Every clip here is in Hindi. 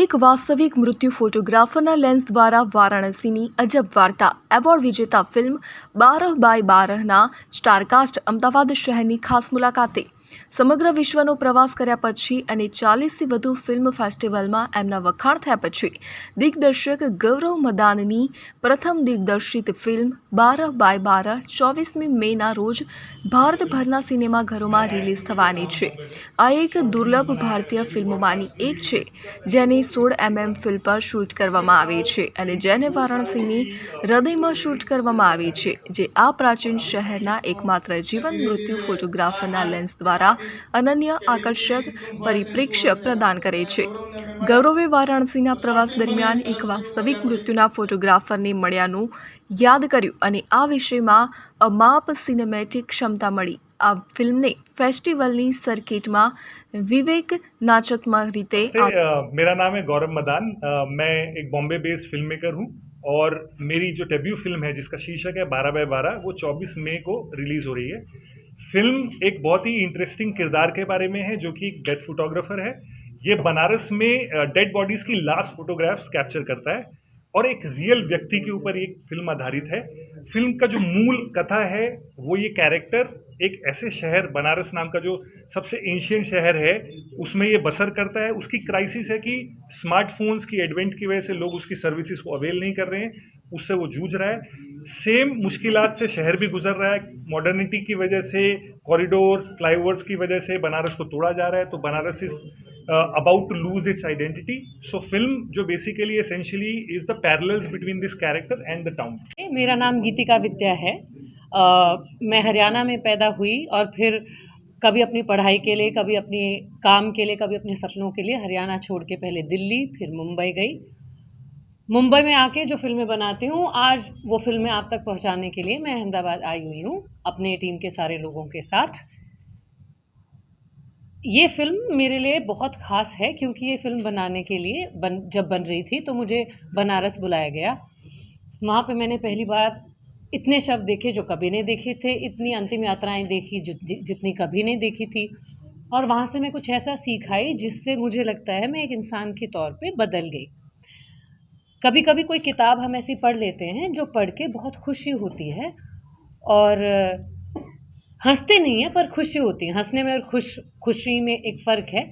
એક વાસ્તવિક મૃત્યુ ફોટોગ્રાફરના લેન્સ દ્વારા વારાણસીની અજબ વાર્તા. એવોર્ડ વિજેતા ફિલ્મ બારહ બાય બારહના સ્ટારકાસ્ટ અમદાવાદ શહેરની ખાસ મુલાકાતે. સમગ્ર વિશ્વનો પ્રવાસ કર્યા પછી અને ચાલીસથી વધુ ફિલ્મ ફેસ્ટિવલમાં એમના વખાણ થયા પછી દિગ્દર્શક ગૌરવ મદાનની પ્રથમ દિગ્દર્શિત ફિલ્મ બારહ બાય બારહ ચોવીસમી મેના રોજ ભારતભરના સિનેમાઘરોમાં રિલીઝ થવાની છે. આ એક દુર્લભ ભારતીય ફિલ્મોમાંની એક છે, જેની સોળ એમએમ ફિલ્મ પર શૂટ કરવામાં આવી છે અને જેને વારાણસીની હૃદયમાં શૂટ કરવામાં આવી છે, જે આ પ્રાચીન શહેરના એકમાત્ર જીવન મૃત્યુ ફોટોગ્રાફરના લેન્સ દ્વારા અનન્ય આકર્ષક પરિપ્રેક્ષ્ય પ્રદાન કરે છે ગૌરવે વારાણસીના પ્રવાસ દરમિયાન એક વાસ્તવિક મૃત્યુના ફોટોગ્રાફરને મળ્યાનું યાદ કર્યું અને આ વિષયમાં અમાપ સિનેમેટિક ક્ષમતા મળી આ ફિલ્મને ફેસ્ટિવલની સર્કિટમાં વિવેક નાચત્મક રીતે नमस्ते अ, मेरा नाम है गौरव मदान अ, मैं एक बॉम्बे बेस्ड फिल्म मेकर हूँ और मेरी जो डेब्यू फिल्म है जिसका शीर्षक है बारह बाय बारह वो 24 मई को रिलीज़ हो रही है फ़िल्म एक बहुत ही इंटरेस्टिंग किरदार के बारे में है, जो कि डेड फोटोग्राफर है। ये बनारस में डेड बॉडीज़ की लास्ट फोटोग्राफ्स कैप्चर करता है और एक रियल व्यक्ति के ऊपर एक फ़िल्म आधारित है। फ़िल्म का जो मूल कथा है, वो ये कैरेक्टर एक ऐसे शहर, बनारस नाम का जो सबसे एंशियंट शहर है, उसमें ये बसर करता है। उसकी क्राइसिस है कि स्मार्टफोन्स की एडवेंट की वजह से लोग उसकी सर्विसेज़ को अवेल नहीं कर रहे हैं, उससे वो जूझ रहा है। सेम मुश्किलात से शहर भी गुजर रहा है। मॉडर्निटी की वजह से कॉरिडोर फ्लाईओवर्स की वजह से बनारस को तोड़ा जा रहा है तो Banaras is about to lose its identity so film जो basically essentially is the parallels between this character and the town मेरा नाम गीतिका विद्या है। अ, मैं हरियाणा में पैदा हुई और फिर कभी अपनी पढ़ाई के लिए कभी अपने काम के लिए कभी अपने सपनों के लिए हरियाणा छोड़ के पहले दिल्ली फिर मुंबई गई। मुंबई में आके जो फ़िल्में बनाती हूँ आज वो फ़िल्में आप तक पहुँचाने के लिए मैं अहमदाबाद आई हुई हूँ अपने टीम के सारे लोगों के साथ। ये फ़िल्म मेरे लिए बहुत ख़ास है क्योंकि ये फ़िल्म बनाने के लिए बन जब बन रही थी तो मुझे बनारस बुलाया गया। वहाँ पे मैंने पहली बार इतने शब्द देखे जो कभी नहीं देखे थे इतनी अंतिम यात्राएँ देखी जो जि, जितनी कभी नहीं देखी थी। और वहाँ से मैं कुछ ऐसा सीखाई जिससे मुझे लगता है मैं एक इंसान के तौर पे बदल गई। कभी कभी कोई किताब हम ऐसी पढ़ लेते हैं जो पढ़ के बहुत खुशी होती है और हँसते नहीं हैं, पर खुशी होती है। हंसने में और खुश, खुशी में एक फ़र्क है।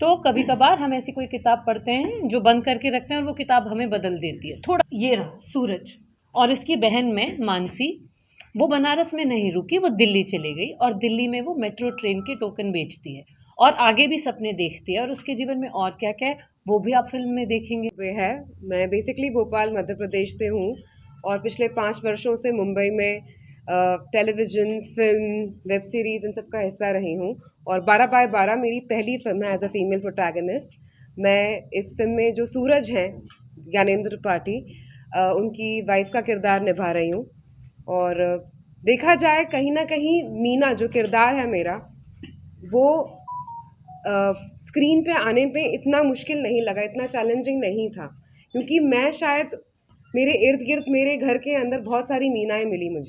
तो कभी कभार हम ऐसी कोई किताब पढ़ते हैं जो बंद करके रखते हैं और वो किताब हमें बदल देती है। थोड़ा ये रहा, सूरज और इसकी बहन में मानसी, वो बनारस में नहीं रुकी, वो दिल्ली चली गई और दिल्ली में वो मेट्रो ट्रेन के टोकन बेचती है और आगे भी सपने देखती है और उसके जीवन में और क्या क्या है वो भी आप फ़िल्म में देखेंगे। वे है। मैं बेसिकली भोपाल, मध्य प्रदेश से हूँ और पिछले पाँच वर्षों से मुंबई में टेलीविज़न फ़िल्म वेब सीरीज़ इन सब का हिस्सा रही हूँ और बारह बाय बारह मेरी पहली फ़िल्म है एज अ फीमेल प्रोटैगनिस्ट मैं इस फ़िल्म में जो सूरज हैं, ज्ञानेंद्र त्रिपाठी उनकी वाइफ का किरदार निभा रही हूँ और देखा जाए कहीं ना कहीं मीना जो किरदार है मेरा, वो स्क्रीन पे आने पे इतना मुश्किल नहीं लगा, इतना चैलेंजिंग नहीं था। क्योंकि मैं शायद मेरे इर्द गिर्द मेरे घर के अंदर बहुत सारी मीनाएँ मिली मुझे।